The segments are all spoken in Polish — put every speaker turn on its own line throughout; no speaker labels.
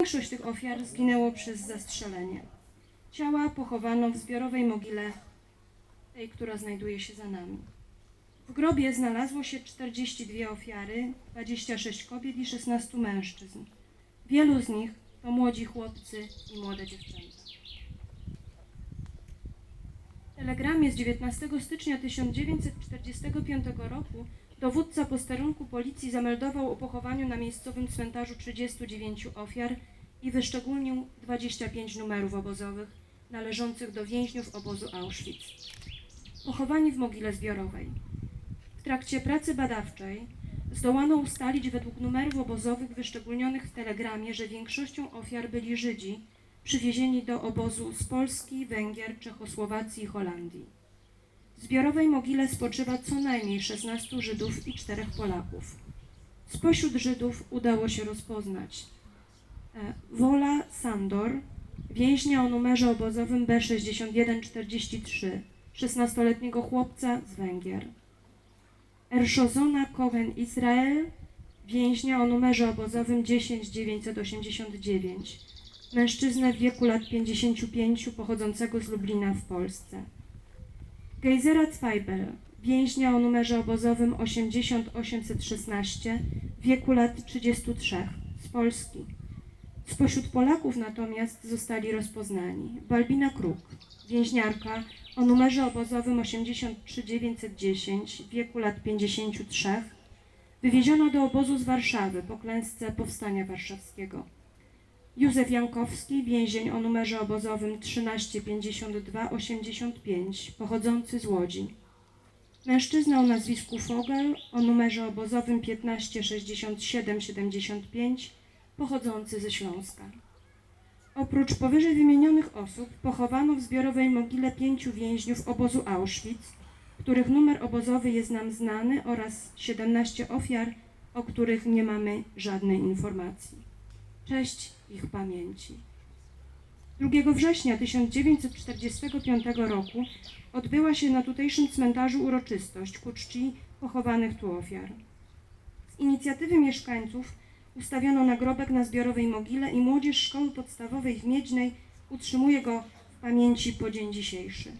Większość tych ofiar zginęło przez zastrzelenie. Ciała pochowano w zbiorowej mogile, tej, która znajduje się za nami. W grobie znalazło się 42 ofiary, 26 kobiet i 16 mężczyzn. Wielu z nich to młodzi chłopcy i młode dziewczęta. W telegramie z 19 stycznia 1945 roku dowódca posterunku policji zameldował o pochowaniu na miejscowym cmentarzu 39 ofiar i wyszczególnił 25 numerów obozowych należących do więźniów obozu Auschwitz. Pochowani w mogile zbiorowej. W trakcie pracy badawczej zdołano ustalić według numerów obozowych wyszczególnionych w telegramie, że większością ofiar byli Żydzi przywiezieni do obozu z Polski, Węgier, Czechosłowacji i Holandii. Zbiorowej mogile spoczywa co najmniej 16 Żydów i 4 Polaków. Spośród Żydów udało się rozpoznać e, Wola Sandor, więźnia o numerze obozowym B6143, 16-letniego chłopca z Węgier. Erszozona Cohen Israel, więźnia o numerze obozowym 10989, mężczyznę w wieku lat 55 pochodzącego z Lublina w Polsce. Geizera Zweibel, więźnia o numerze obozowym 80816, w wieku lat 33, z Polski. Spośród Polaków natomiast zostali rozpoznani Balbina Kruk, więźniarka o numerze obozowym 83910 w wieku lat 53, wywieziona do obozu z Warszawy po klęsce Powstania Warszawskiego. Józef Jankowski, więzień o numerze obozowym 135285, pochodzący z Łodzi. Mężczyzna o nazwisku Fogel o numerze obozowym 156775, pochodzący ze Śląska. Oprócz powyżej wymienionych osób pochowano w zbiorowej mogile pięciu więźniów obozu Auschwitz, których numer obozowy jest nam znany oraz 17 ofiar, o których nie mamy żadnej informacji. Cześć ich pamięci. 2 września 1945 roku odbyła się na tutejszym cmentarzu uroczystość ku czci pochowanych tu ofiar. Z inicjatywy mieszkańców ustawiono nagrobek na zbiorowej mogile i młodzież szkoły podstawowej w Miedźnej utrzymuje go w pamięci po dzień dzisiejszy.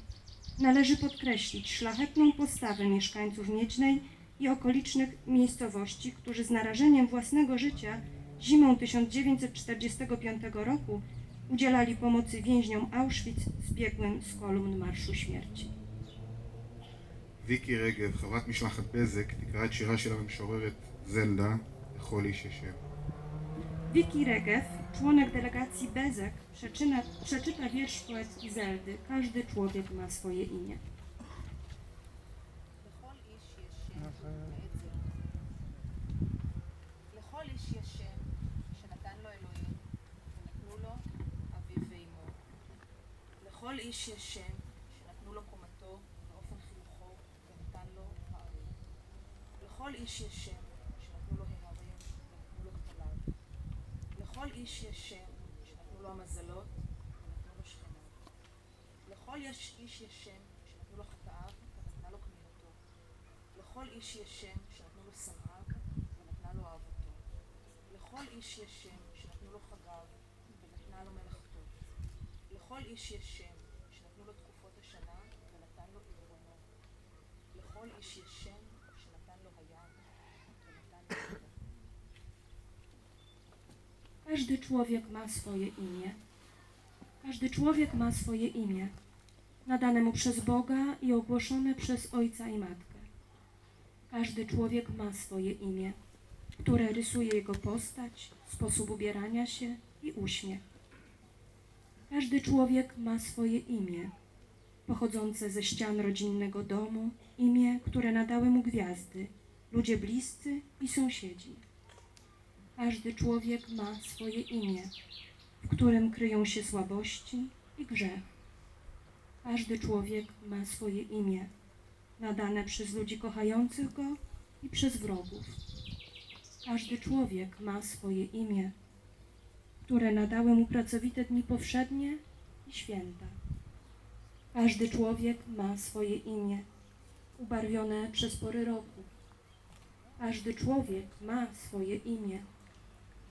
Należy podkreślić szlachetną postawę mieszkańców Miedźnej i okolicznych miejscowości, którzy z narażeniem własnego życia zimą 1945 roku udzielali pomocy więźniom Auschwitz zbiegłym z kolumn Marszu Śmierci.
ויקי רגב, חברת משלחת בזק, תקרא את שירה של המשוררת זלדה, לכל איש ישב.
Wiki Regew, członek delegacji Bezek, przeczyna, przeczyta wiersz poetki Zeldy Każdy człowiek ma swoje imię.
לכל איש יש שם שנתנו לו קומתו ואופן חינוכו, ונתן לו הארי. לכל איש יש שם שנתנו לו ההרים, ונתנו לו כתליו. לכל איש יש שם שנתנו לו המזלות, ונתנו לו שכניו. לכל יש איש יש שם שנתנו לו חטאיו, ונתנה לו כמילתו. לכל איש יש שם שנתנו לו שנאיו, ונתנה לו אהבתו. לכל איש יש שם שנתנו לו חגיו, ונתנה לו מלאכתו. לכל איש יש שם לכל איש יש שם שנתן לו היד, ונתן לו ידו.
Każdy człowiek ma swoje imię. Każdy człowiek ma swoje imię, nadane mu przez Boga i ogłoszone przez Ojca i Matkę. Każdy człowiek ma swoje imię, które rysuje jego postać, sposób ubierania się i uśmiech. Każdy człowiek ma swoje imię, pochodzące ze ścian rodzinnego domu, imię, które nadały mu gwiazdy, ludzie bliscy i sąsiedzi. Każdy człowiek ma swoje imię, w którym kryją się słabości i grzech. Każdy człowiek ma swoje imię, nadane przez ludzi kochających go i przez wrogów. Każdy człowiek ma swoje imię, które nadały mu pracowite dni powszednie i święta. Każdy człowiek ma swoje imię, ubarwione przez pory roku. Każdy człowiek ma swoje imię,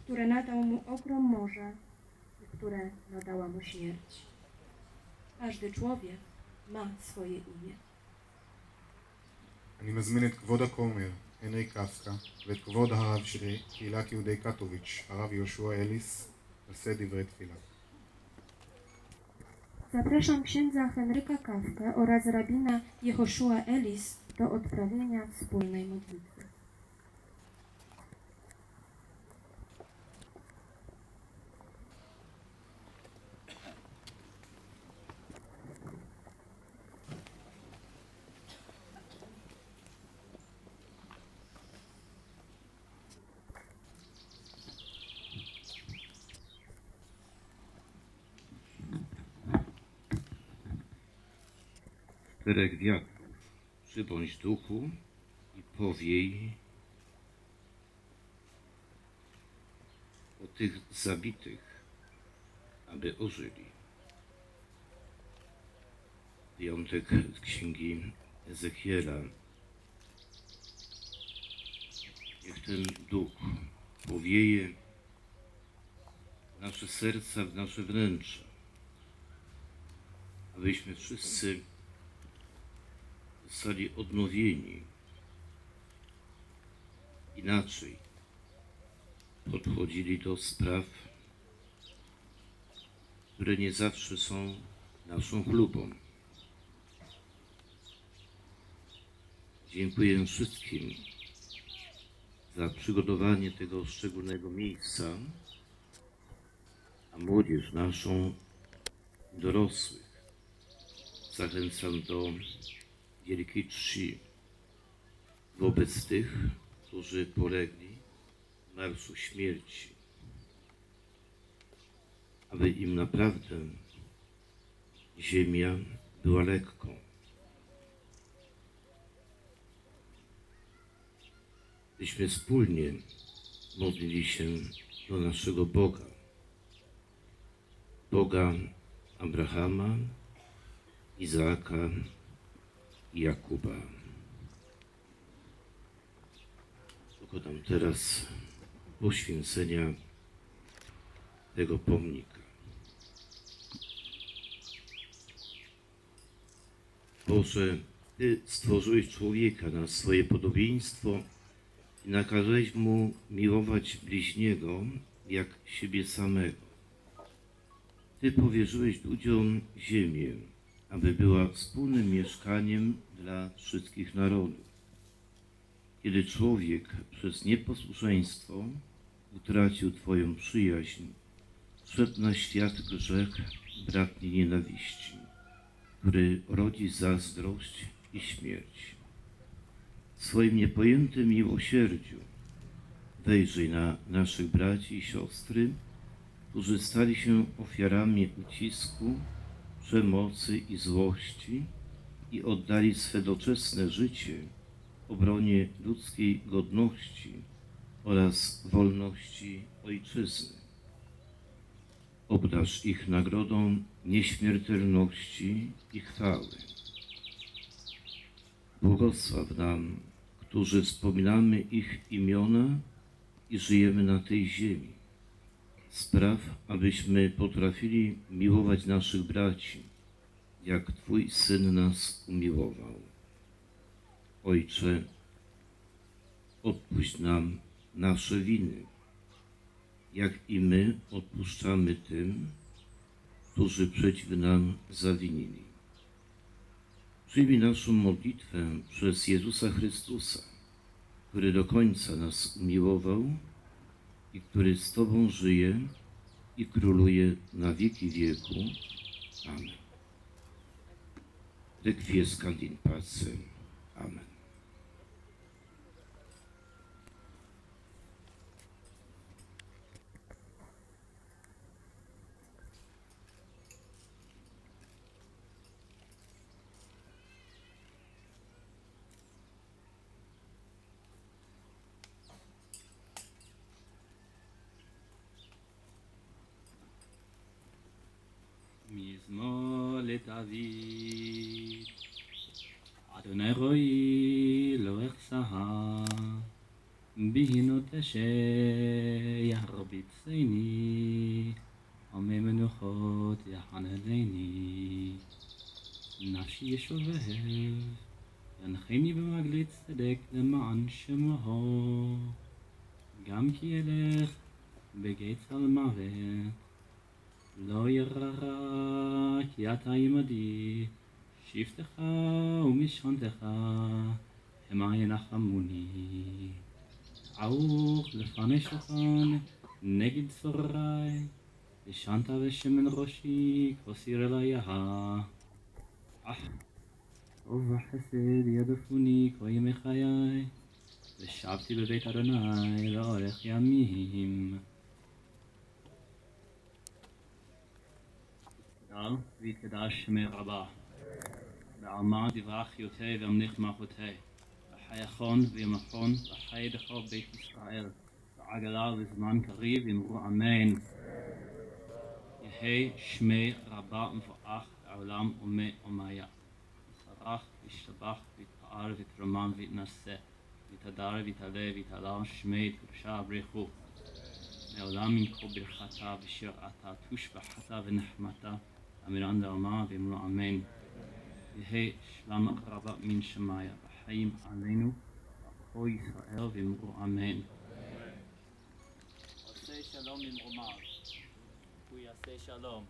które nadał mu ogrom morza i które nadała mu śmierć. Każdy człowiek ma swoje imię.
אני מזמין את כבוד הכומר, הנרי קפקא, ואת כבוד הרב של קהילת יהודי קטוביץ', הרב יהושע אליס, לשאת דברי תפילה.
Zapraszam księdza Henryka Kawkę oraz rabina Jehoszua Elis do odprawienia wspólnej modlitwy.
Czterech wiatrów, przybądź duchu i powiej o tych zabitych, aby ożyli. Wyjątek z księgi Ezechiela. Niech ten duch powieje nasze serca, w nasze wnętrze, abyśmy wszyscy zostali odnowieni. Inaczej podchodzili do spraw, które nie zawsze są naszą chlubą. Dziękuję wszystkim za przygotowanie tego szczególnego miejsca, a młodzież naszą, dorosłych, zachęcam do wielkiej czci wobec tych, którzy polegli w marszu śmierci, aby im naprawdę ziemia była lekką. Byśmy wspólnie modlili się do naszego Boga, Boga Abrahama, Izaaka Jakuba. Dokonam teraz poświęcenia tego pomnika. Boże, Ty stworzyłeś człowieka na swoje podobieństwo i nakazałeś mu miłować bliźniego jak siebie samego. Ty powierzyłeś ludziom ziemię, aby była wspólnym mieszkaniem dla wszystkich narodów. Kiedy człowiek przez nieposłuszeństwo utracił Twoją przyjaźń, wszedł na świat grzech bratniej nienawiści, który rodzi zazdrość i śmierć. W swoim niepojętym miłosierdziu wejrzyj na naszych braci i siostry, którzy stali się ofiarami ucisku, przemocy i złości i oddali swe doczesne życie obronie ludzkiej godności oraz wolności ojczyzny. Obdarz ich nagrodą nieśmiertelności i chwały. Błogosław nam, którzy wspominamy ich imiona i żyjemy na tej ziemi. Spraw, abyśmy potrafili miłować naszych braci, jak Twój Syn nas umiłował. Ojcze, odpuść nam nasze winy, jak i my odpuszczamy tym, którzy przeciw nam zawinili. Przyjmij naszą modlitwę przez Jezusa Chrystusa, który do końca nas umiłował i który z Tobą żyje i króluje na wieki wieku. Amen. Requiescat in pace. Amen.
לדוד. אדוני רואי לא אחסה, בהינות שירביצני, עמי מנוחות יחנדני. נפשי ישובב, ינחני במעגלי צדק למען שמו. גם כי אלך בגיא צל מוות, לא ירא רע כי אתה עמדי, שבטך ומשכנתך, המה ינחמוני. ערוך לפני שולחן נגד צורריי, ושנת בשמן ראשי כוסיר אליה. אך טוב וחסד ידפוני כל ימי חיי, ושבתי בבית אדוני לאורך ימים. גדל ויתקדש שמי רבה, בעלמא דברה חיותי ואמליך מלכותי, וחייכון וימחון וחי דחו בית ישראל, ועגלה לזמן קריב אמרו אמן. יהי שמי רבה ומבורך לעולם ומה ומיה. יתברך וישתבח ויתפאר ויתרומם ויתנשא, ויתהדר ויתעלה ויתהלל שמי קדושה ברכו. מעולם ינקו ברכתה ושירתה, תושבחתה ונחמתה, אמירן לעלמה ואמרו אמן. יהי שלום רבה מן שמיה, וחיים עלינו, וערכו ישראל ואמרו אמן. עושה שלום ממרומיו, הוא יעשה שלום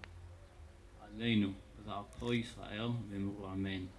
עלינו ועל כל ישראל ואמרו אמן.